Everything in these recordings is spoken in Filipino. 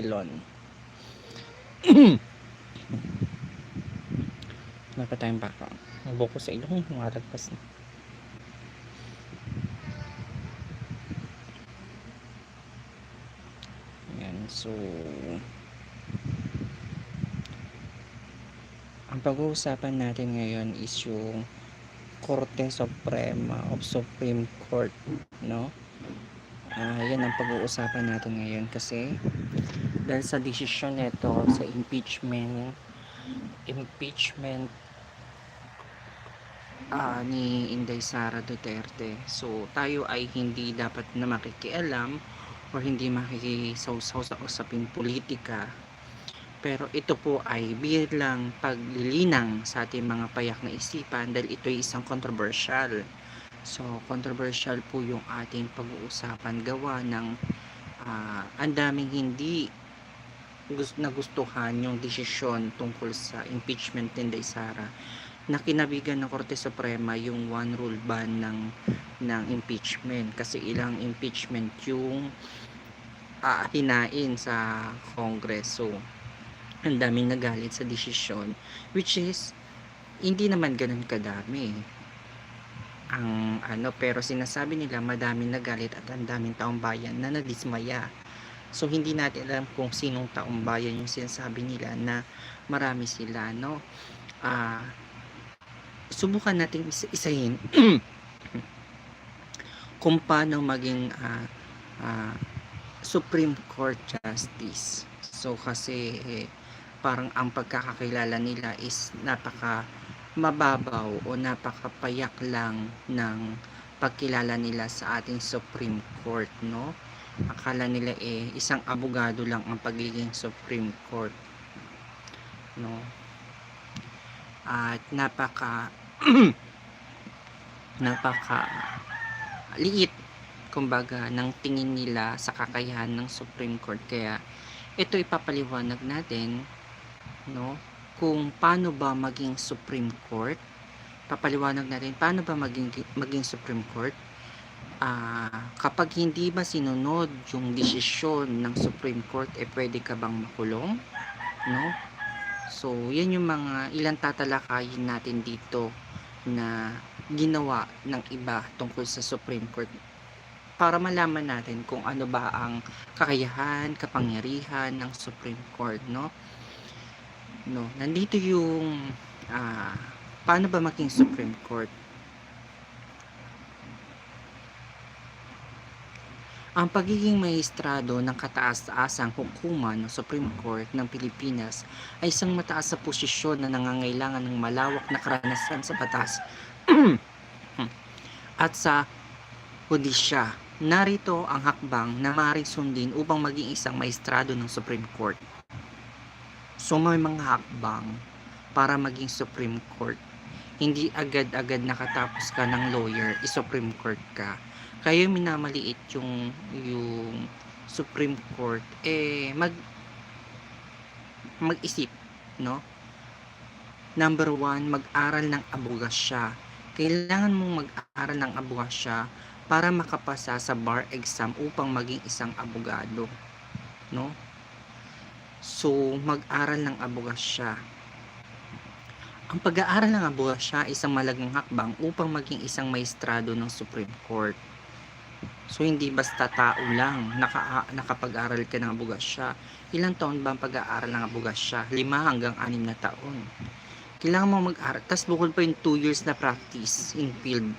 Elon. Wala pa tayong background. Ang buko sa ilong, malagpas na. Ayan, so... Ang pag-uusapan natin ngayon is yung Korte Suprema of Supreme Court, no? Ah, yan ang pag-uusapan natin ngayon kasi dahil sa desisyon nito sa impeachment impeachment ah, ni Inday Sara Duterte. So, tayo ay hindi dapat na makikialam or hindi makikisawsaw sa usaping politika. Pero ito po ay bilang paglilinang sa ating mga payak na isipan dahil ito ay isang controversial. So, controversial po yung ating pag-uusapan gawa ng ah, ang daming hindi nagustuhan yung desisyon tungkol sa impeachment ni Inday Sara na kinabigan ng Korte Suprema yung one rule ban ng ng impeachment. Kasi ilang impeachment yung ah, hinain sa Congress. So, ang daming nagalit sa desisyon which is hindi naman ganun kadami. Ang ano pero sinasabi nila madaming nagalit at ang daming taong bayan na nadismaya so hindi natin alam kung sinong taong bayan yung sinasabi nila na marami sila no ah subukan natin isa isahin kung paano maging ah, ah, Supreme Court Justice so kasi eh, parang ang pagkakakilala nila is napaka mababaw o napakapayak lang ng pagkilala nila sa ating Supreme Court, no? Akala nila eh isang abogado lang ang pagiging Supreme Court, no? At napaka napaka liit kumbaga ng tingin nila sa kakayahan ng Supreme Court. Kaya ito ipapaliwanag natin no? Kung paano ba maging Supreme Court? Papaliwanag natin paano ba maging maging Supreme Court ah kapag hindi ba sinunod yung desisyon ng Supreme Court eh pwede ka bang makulong no so yan yung mga ilang tatalakayin natin dito na ginawa ng iba tungkol sa Supreme Court para malaman natin kung ano ba ang kakayahan, kapangyarihan ng Supreme Court, no? No, nandito yung ah, paano ba maging Supreme Court? Ang pagiging maestrado ng kataas-taasang hukuman ng Supreme Court ng Pilipinas ay isang mataas sa posisyon na nangangailangan ng malawak na karanasan sa batas at sa hudisya. Narito ang hakbang na maaaring sundin upang maging isang maestrado ng Supreme Court. So may mga hakbang para maging Supreme Court. Hindi agad-agad nakatapos ka ng lawyer, i-Supreme Court ka. Kaya minamaliit yung yung Supreme Court eh mag mag-isip, no? Number one, mag-aral ng abogasya. Kailangan mong mag-aral ng abogasya para makapasa sa bar exam upang maging isang abogado, no? So, mag-aral ng abogasya. Ang pag-aaral ng abogasya isang malagang hakbang upang maging isang maestrado ng Supreme Court. So, hindi basta tao lang naka, nakapag-aral ka ng abogasya. Ilang taon ba ang pag-aaral ng abogasya? Lima hanggang anim na taon. Kailangan mo mag-aral. Tapos bukod pa yung 2 years na practice in field.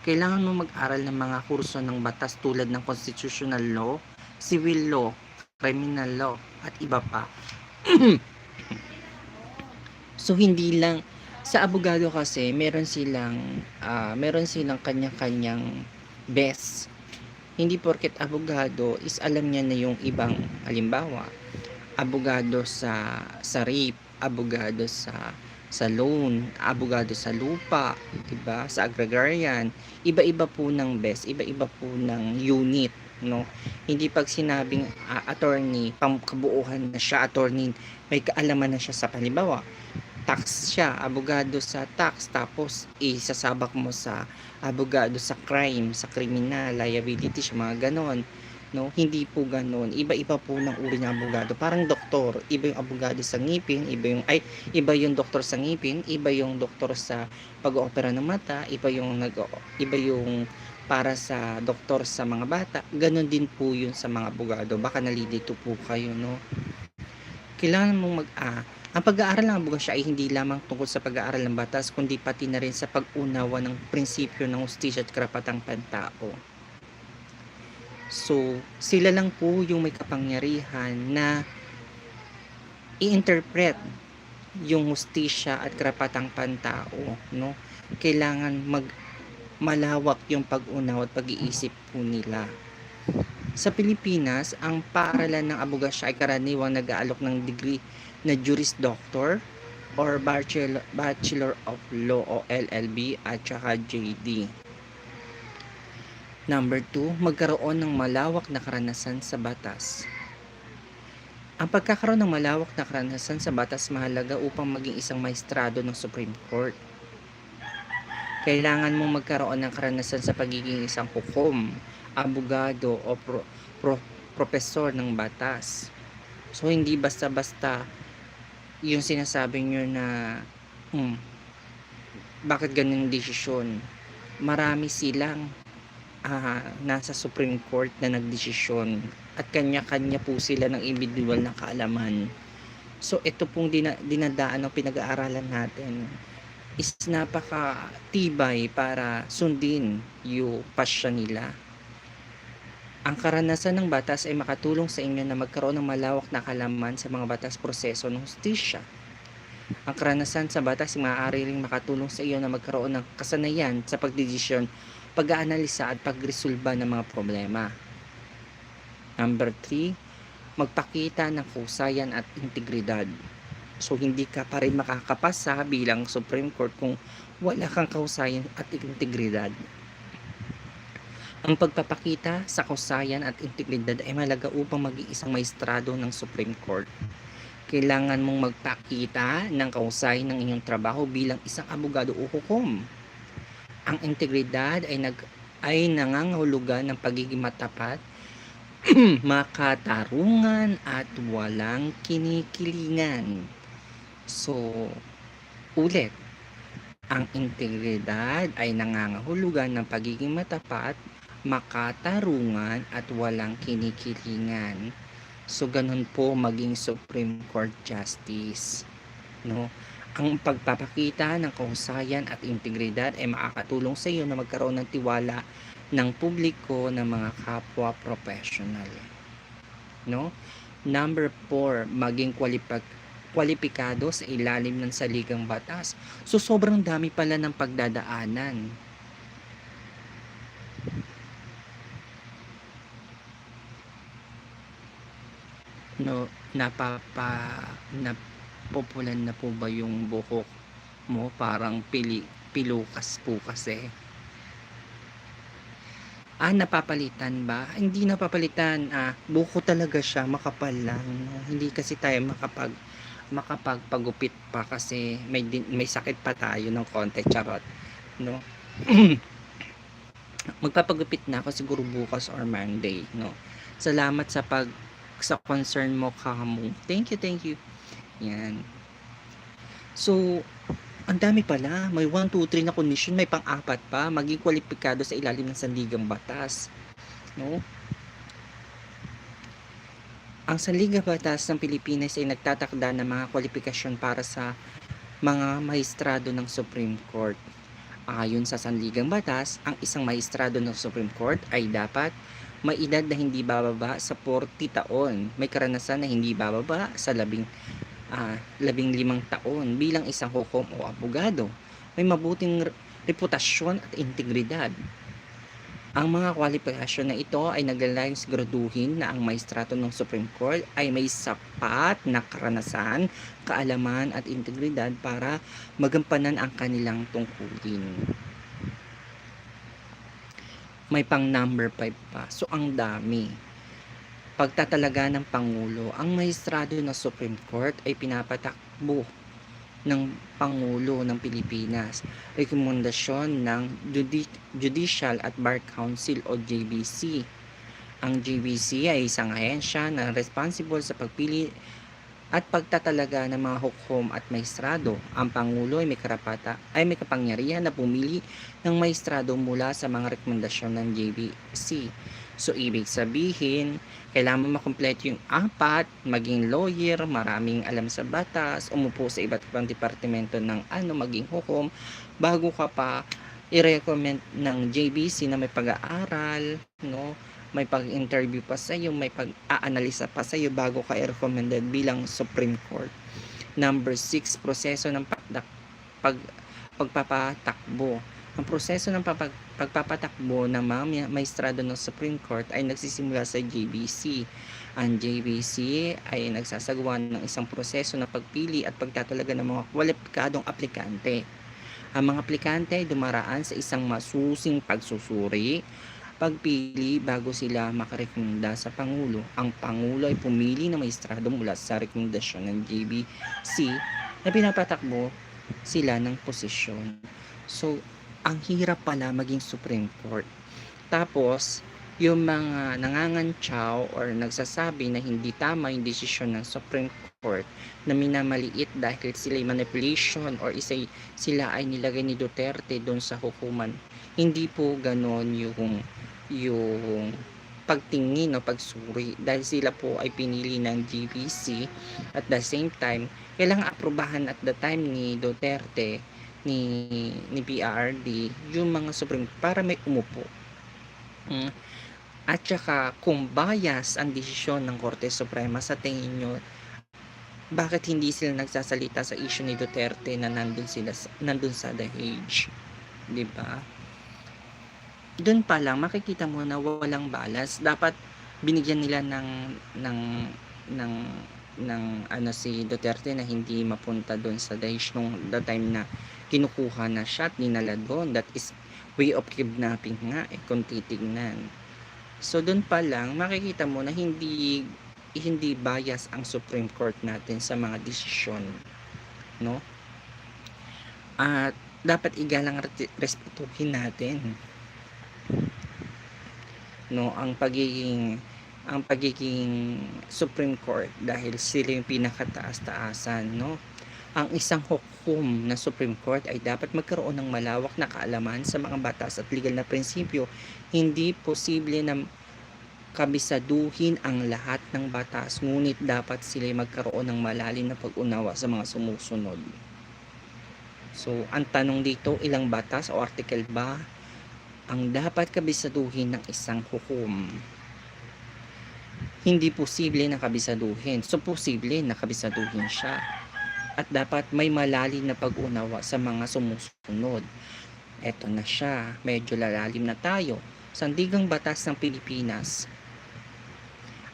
Kailangan mo mag-aral ng mga kurso ng batas tulad ng constitutional law, civil law, criminal law, at iba pa. so hindi lang sa abogado kasi meron silang ah, meron silang kanya-kanyang best. Hindi porket abogado is alam niya na yung ibang halimbawa abogado sa sa rape, abogado sa sa loan, abogado sa lupa, 'di ba? Sa agrarian, iba-iba po ng best, iba-iba po ng unit, no? Hindi pag sinabing ah, attorney, pangkabuuhan na siya attorney, may kaalaman na siya sa halimbawa, tax siya, abogado sa tax, tapos isasabak mo sa abogado sa crime, sa criminal, liability, siya, mga ganon. No, hindi po ganoon. Iba-iba po ng uri ng abogado. Parang doktor, iba yung abogado sa ngipin, iba yung ay iba yung doktor sa ngipin, iba yung doktor sa pag-oopera ng mata, iba yung nag iba yung para sa doktor sa mga bata. Ganon din po yun sa mga abogado. Baka nalilito po kayo, no? Kailangan mong mag ah, ang pag-aaral ng abogasya ay hindi lamang tungkol sa pag-aaral ng batas, kundi pati na rin sa pag-unawa ng prinsipyo ng hustisya at karapatang pantao. So, sila lang po yung may kapangyarihan na i-interpret yung hustisya at karapatang pantao, no? Kailangan mag malawak yung pag-unaw at pag-iisip po nila. Sa Pilipinas, ang paaralan ng abogasya ay karaniwang nag-aalok ng degree na Juris Doctor or Bachelor, Bachelor of Law o LLB at saka JD. Number 2, magkaroon ng malawak na karanasan sa batas. Ang pagkakaroon ng malawak na karanasan sa batas mahalaga upang maging isang maestrado ng Supreme Court. Kailangan mong magkaroon ng karanasan sa pagiging isang hukom, abogado o pro, pro, profesor ng batas. So hindi basta-basta yung sinasabi nyo na hmm, bakit ganun desisyon. Marami silang ah, nasa Supreme Court na nagdesisyon at kanya-kanya po sila ng individual na kaalaman. So ito pong dina, dinadaan ng pinag-aaralan natin is napaka tibay para sundin yung pasya nila. Ang karanasan ng batas ay makatulong sa inyo na magkaroon ng malawak na kalaman sa mga batas proseso ng hustisya. Ang karanasan sa batas ay maaari ring makatulong sa iyo na magkaroon ng kasanayan sa pagdedesisyon pag-aanalisa at pagresolba ng mga problema. Number 3, magpakita ng kusayan at integridad. So, hindi ka pa rin makakapasa bilang Supreme Court kung wala kang kausayan at integridad. Ang pagpapakita sa kausayan at integridad ay malaga upang maging isang maestrado ng Supreme Court. Kailangan mong magpakita ng kausayan ng inyong trabaho bilang isang abogado o hukom ang integridad ay nag ay nangangahulugan ng pagiging matapat, makatarungan at walang kinikilingan. So, ulit, ang integridad ay nangangahulugan ng pagiging matapat, makatarungan at walang kinikilingan. So, ganun po maging Supreme Court Justice. No? Ang pagpapakita ng kahusayan at integridad ay makakatulong sa iyo na magkaroon ng tiwala ng publiko ng mga kapwa professional. No? Number 4, maging kwalipag kwalipikado sa ilalim ng saligang batas. So sobrang dami pala ng pagdadaanan. No, napapa napopulan na po ba yung buhok mo parang pili pilukas po kasi. Ah, napapalitan ba? Hindi napapalitan. Ah, buko talaga siya, makapal lang. No? Hindi kasi tayo makapag makapagpagupit pa kasi may may sakit pa tayo ng konti charot no magpapagupit na ako siguro bukas or Monday no salamat sa pag sa concern mo kamo thank you thank you. Yan. So ang dami pala. May 1, 2, 3 na condition. May pang-apat pa. Maging kwalipikado sa ilalim ng sandigang batas. No? Ang Sanliga Batas ng Pilipinas ay nagtatakda ng mga kwalifikasyon para sa mga maestrado ng Supreme Court. Ayon sa Sanligang Batas, ang isang maestrado ng Supreme Court ay dapat may edad na hindi bababa sa 40 taon, may karanasan na hindi bababa sa labing, uh, labing limang taon bilang isang hukom o abogado, may mabuting reputasyon at integridad, ang mga kwalifikasyon na ito ay naglalayong siguraduhin na ang maestrato ng Supreme Court ay may sapat na karanasan, kaalaman at integridad para magampanan ang kanilang tungkulin. May pang number 5 pa. So ang dami. Pagtatalaga ng Pangulo, ang maestrado ng Supreme Court ay pinapatakbo ng Pangulo ng Pilipinas, rekomendasyon ng Judicial at Bar Council o JBC. Ang GBC ay isang ahensya na responsible sa pagpili at pagtatalaga ng mga hukom at maestrado. Ang Pangulo ay may karapata ay may kapangyarihan na pumili ng maestrado mula sa mga rekomendasyon ng JBC. So, ibig sabihin, kailangan mo makumpleto yung apat, maging lawyer, maraming alam sa batas, umupo sa iba't ibang departamento ng ano, maging hukom, bago ka pa i-recommend ng JBC na may pag-aaral, no? May pag-interview pa sa iyo, may pag-aanalisa pa sa iyo bago ka i-recommended bilang Supreme Court. Number 6, proseso ng pagdak, pag, pagpapatakbo. Ang proseso ng papag, pagpapatakbo ng mga maestrado ng Supreme Court ay nagsisimula sa JBC. Ang JBC ay nagsasagawa ng isang proseso na pagpili at pagtatalaga ng mga kwalipikadong aplikante. Ang mga aplikante ay dumaraan sa isang masusing pagsusuri, pagpili bago sila makarekomenda sa Pangulo. Ang Pangulo ay pumili ng maestrado mula sa rekomendasyon ng JBC na pinapatakbo sila ng posisyon. So, ang hirap pala maging Supreme Court. Tapos, yung mga nangangantsaw or nagsasabi na hindi tama yung desisyon ng Supreme Court na minamaliit dahil sila ay manipulation or isa sila ay nilagay ni Duterte doon sa hukuman. Hindi po ganon yung yung pagtingin o pagsuri dahil sila po ay pinili ng GBC at the same time kailangan aprobahan at the time ni Duterte ni ni PRD yung mga Supreme para may umupo. Mm. At saka kung bias ang desisyon ng Korte Suprema sa tingin nyo bakit hindi sila nagsasalita sa issue ni Duterte na nandun sila nandun sa The Hague, 'di ba? Doon pa lang makikita mo na walang balas. Dapat binigyan nila ng ng ng ng ano si Duterte na hindi mapunta doon sa Daesh nung the time na kinukuha na siya at ninala doon. That is way of kidnapping nga eh kung titignan. So doon pa lang makikita mo na hindi hindi bias ang Supreme Court natin sa mga desisyon, no? At dapat igalang respetuhin natin no ang pagiging ang pagiging Supreme Court dahil sila yung pinakataas-taasan no? Ang isang hukom na Supreme Court ay dapat magkaroon ng malawak na kaalaman sa mga batas at legal na prinsipyo. Hindi posible na kabisaduhin ang lahat ng batas ngunit dapat sila magkaroon ng malalim na pag-unawa sa mga sumusunod. So ang tanong dito ilang batas o article ba ang dapat kabisaduhin ng isang hukom. Hindi posible na kabisaduhin. So, posible na kabisaduhin siya. At dapat may malalim na pag-unawa sa mga sumusunod. Eto na siya. Medyo lalalim na tayo. Sandigang Batas ng Pilipinas.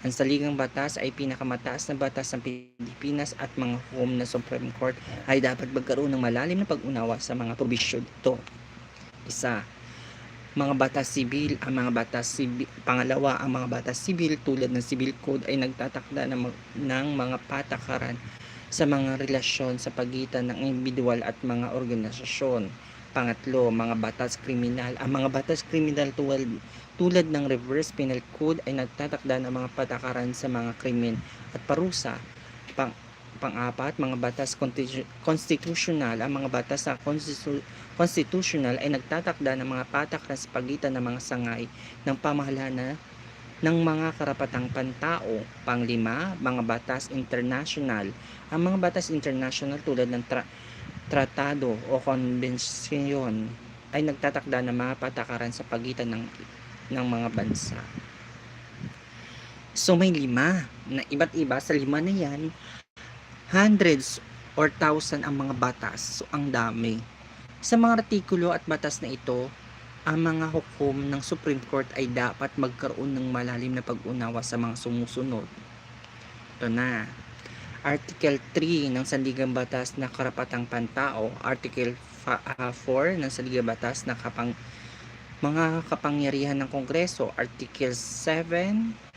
Ang saligang batas ay pinakamataas na batas ng Pilipinas at mga hukom na Supreme Court ay dapat magkaroon ng malalim na pag-unawa sa mga probisyon ito. Isa, mga batas sibil, ang mga batas sibil, pangalawa, ang mga batas sibil tulad ng Civil Code ay nagtatakda ng, ng mga patakaran sa mga relasyon sa pagitan ng individual at mga organisasyon. Pangatlo, mga batas kriminal. Ang mga batas kriminal tulad, tulad ng Reverse Penal Code ay nagtatakda ng mga patakaran sa mga krimen at parusa. Pang, pang-apat, mga batas constitutional. Ang mga batas sa constitu- constitutional ay nagtatakda ng mga patakaran sa pagitan ng mga sangay ng pamahalaan ng mga karapatang pantao. Panglima, mga batas international. Ang mga batas international tulad ng tra- tratado o konbensyon ay nagtatakda ng mga patakaran sa pagitan ng ng mga bansa. So may lima na iba't iba sa lima na yan hundreds or thousand ang mga batas. So, ang dami. Sa mga artikulo at batas na ito, ang mga hukom ng Supreme Court ay dapat magkaroon ng malalim na pag-unawa sa mga sumusunod. Ito na. Article 3 ng Sandigang Batas na Karapatang Pantao, Article 4 ah, ng Sandigang Batas na kapang mga kapangyarihan ng Kongreso, Article 7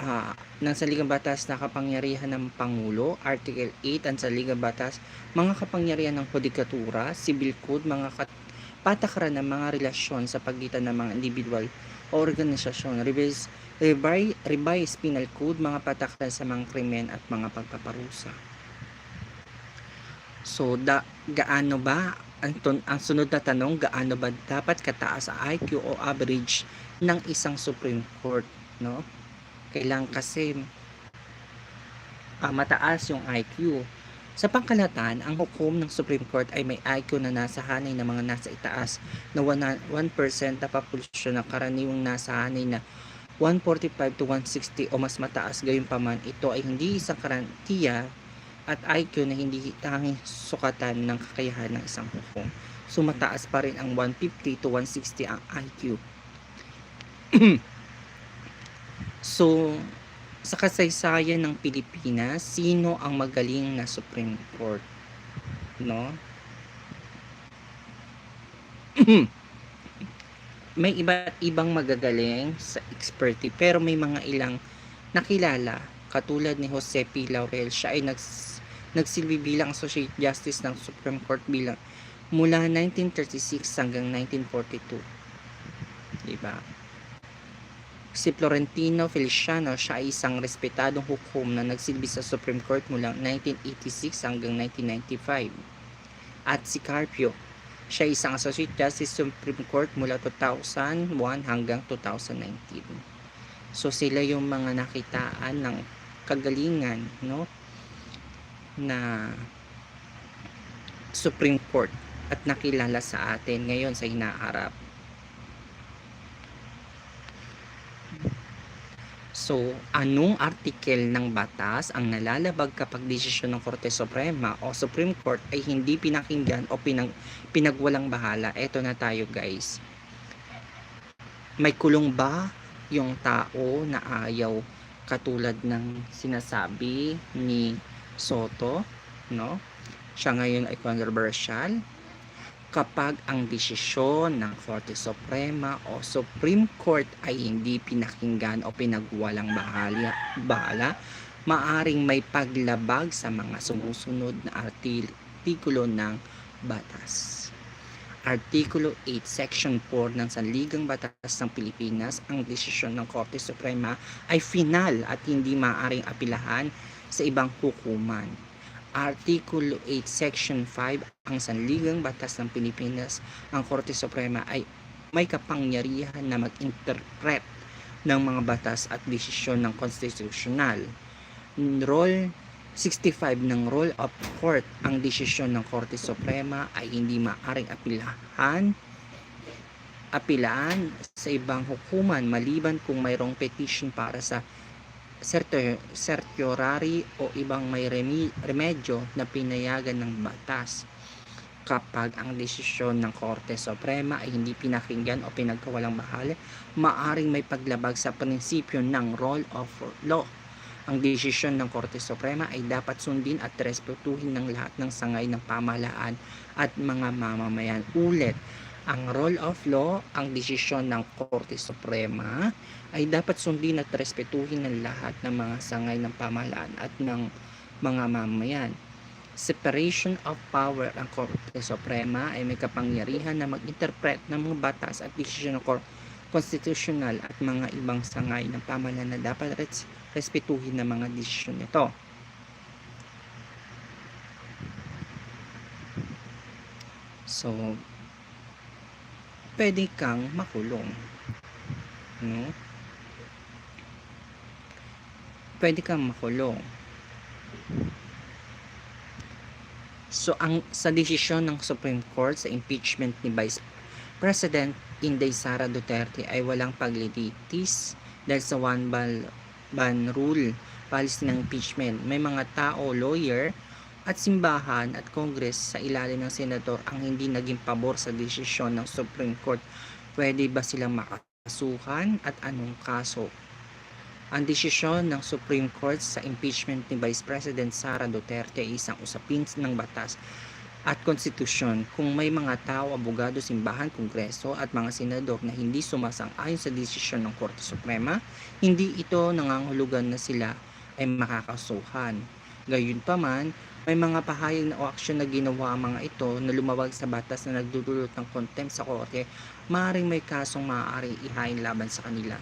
uh, ng Saligang Batas na kapangyarihan ng Pangulo, Article 8 ang Saligang Batas, mga kapangyarihan ng Hudikatura, Civil Code, mga kat- patakaran ng mga relasyon sa pagitan ng mga individual o organisasyon. Revise, revise, revise penal code, mga pataklan sa mga krimen at mga pagpaparusa. So, da, gaano ba ang, ton, ang sunod na tanong, gaano ba dapat kataas ang IQ o average ng isang Supreme Court, no? Kailangan kasi ah, mataas yung IQ. Sa pangkalatan, ang hukom ng Supreme Court ay may IQ na nasa hanay na mga nasa itaas na 1% na populasyon na karaniwang nasa hanay na 145 to 160 o mas mataas gayunpaman ito ay hindi isang karantiya at IQ na hindi tanging sukatan ng kakayahan ng isang hukom. So mataas pa rin ang 150 to 160 ang IQ. so sa kasaysayan ng Pilipinas, sino ang magaling na Supreme Court? No? may iba't ibang magagaling sa expertise pero may mga ilang nakilala katulad ni Jose P. Laurel siya ay nags, nagsilbi bilang Associate Justice ng Supreme Court bilang mula 1936 hanggang 1942 diba si Florentino Feliciano siya ay isang respetadong hukom na nagsilbi sa Supreme Court mula 1986 hanggang 1995 at si Carpio siya ay isang Associate Justice sa Supreme Court mula 2001 hanggang 2019 so sila yung mga nakitaan ng kagalingan no na Supreme Court at nakilala sa atin ngayon sa hinaharap So, anong artikel ng batas ang nalalabag kapag desisyon ng Korte Suprema o Supreme Court ay hindi pinakinggan o pinag pinagwalang bahala? Ito na tayo guys. May kulong ba yung tao na ayaw katulad ng sinasabi ni Soto, no? Siya ngayon ay controversial kapag ang desisyon ng Korte Suprema o Supreme Court ay hindi pinakinggan o pinagwalang bahala, bahala maaring may paglabag sa mga sumusunod na artikulo ng batas. Artikulo 8, Section 4 ng Sanligang Batas ng Pilipinas, ang desisyon ng Korte Suprema ay final at hindi maaaring apilahan sa ibang hukuman Artikulo 8, Section 5, ang Sanligang Batas ng Pilipinas, ang Korte Suprema ay may kapangyarihan na mag-interpret ng mga batas at desisyon ng konstitusyonal. Rule 65 ng Rule of Court, ang desisyon ng Korte Suprema ay hindi maaring apilahan apilaan sa ibang hukuman maliban kung mayroong petition para sa certiorari o ibang may remedyo na pinayagan ng batas kapag ang desisyon ng Korte Suprema ay hindi pinakinggan o pinagkawalang bahali, maaring may paglabag sa prinsipyo ng rule of law. Ang desisyon ng Korte Suprema ay dapat sundin at respetuhin ng lahat ng sangay ng pamahalaan at mga mamamayan. Ulit, ang rule of law, ang desisyon ng Korte Suprema ay dapat sundin at respetuhin ng lahat ng mga sangay ng pamahalaan at ng mga mamayan. Separation of power ang Korte Suprema ay may kapangyarihan na mag-interpret ng mga batas at desisyon ng konstitusyonal at mga ibang sangay ng pamahalaan na dapat res respetuhin ng mga desisyon nito. So, pwede kang makulong. No? Pwede kang makulong. So, ang sa desisyon ng Supreme Court sa impeachment ni Vice President Inday Sara Duterte ay walang paglilitis dahil sa one ban, ban rule policy ng impeachment. May mga tao, lawyer, at simbahan at Congress sa ilalim ng senador ang hindi naging pabor sa desisyon ng Supreme Court, pwede ba silang makasuhan at anong kaso? Ang desisyon ng Supreme Court sa impeachment ni Vice President Sara Duterte ay isang usapin ng batas at konstitusyon. Kung may mga tao, abogado, simbahan, kongreso at mga senador na hindi sumasang-ayon sa desisyon ng Korte Suprema, hindi ito nangangahulugan na sila ay makakasuhan. Gayunpaman, may mga pahayag na o aksyon na ginawa ang mga ito na lumawag sa batas na nagdudulot ng contempt sa korte, maaaring may kasong maaaring ihain laban sa kanila.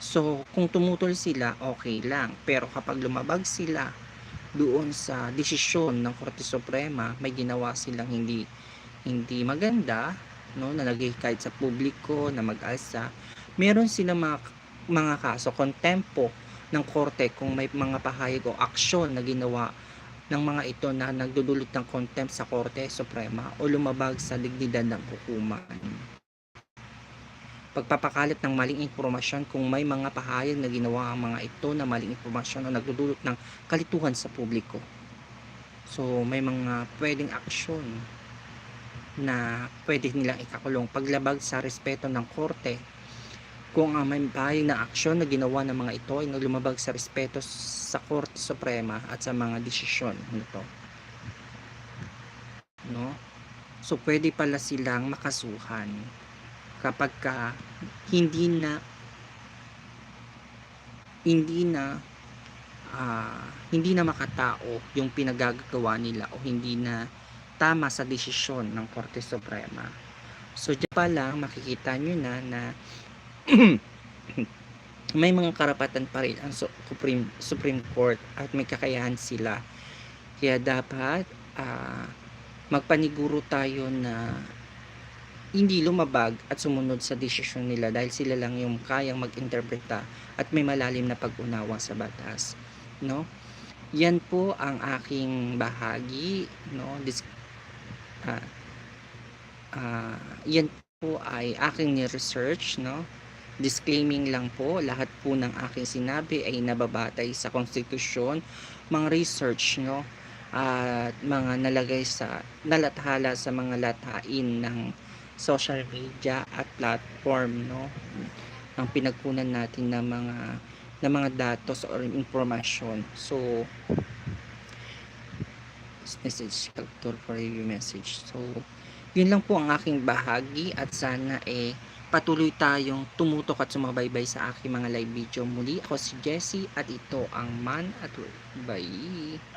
So, kung tumutol sila, okay lang. Pero kapag lumabag sila doon sa desisyon ng Korte Suprema, may ginawa silang hindi hindi maganda, no, na kahit sa publiko na mag-alsa, meron silang mga mga kaso kontempo ng korte kung may mga pahayag o aksyon na ginawa ng mga ito na nagdudulot ng contempt sa Korte Suprema o lumabag sa dignidad ng hukuman. Pagpapakalat ng maling impormasyon kung may mga pahayag na ginawa ang mga ito na maling impormasyon o nagdudulot ng kalituhan sa publiko. So, may mga pwedeng aksyon na pwede nilang ikakulong paglabag sa respeto ng korte kung ang may na aksyon na ginawa ng mga ito ay naglumabag sa respeto sa Korte Suprema at sa mga desisyon nito. No? So, pwede pala silang makasuhan kapag ka hindi na hindi na ah, hindi na makatao yung pinagagawa nila o hindi na tama sa desisyon ng Korte Suprema. So, dyan pa lang makikita nyo na na may mga karapatan pa rin ang Su- Supreme, Supreme Court at may kakayahan sila. Kaya dapat ah, magpaniguro tayo na hindi lumabag at sumunod sa desisyon nila dahil sila lang yung kayang mag-interpreta at may malalim na pag-unawa sa batas. No? Yan po ang aking bahagi. No? Dis- ah, ah, yan po ay aking ni-research. No? Disclaiming lang po, lahat po ng aking sinabi ay nababatay sa konstitusyon, mga research no, at mga nalagay sa nalathala sa mga latain ng social media at platform no ang pinagkunan natin ng mga ng mga datos or impormasyon. So message capture for review message. So yun lang po ang aking bahagi at sana eh patuloy tayong tumutok at sumabaybay sa aking mga live video muli. Ako si Jessie at ito ang Man at Work. Bye!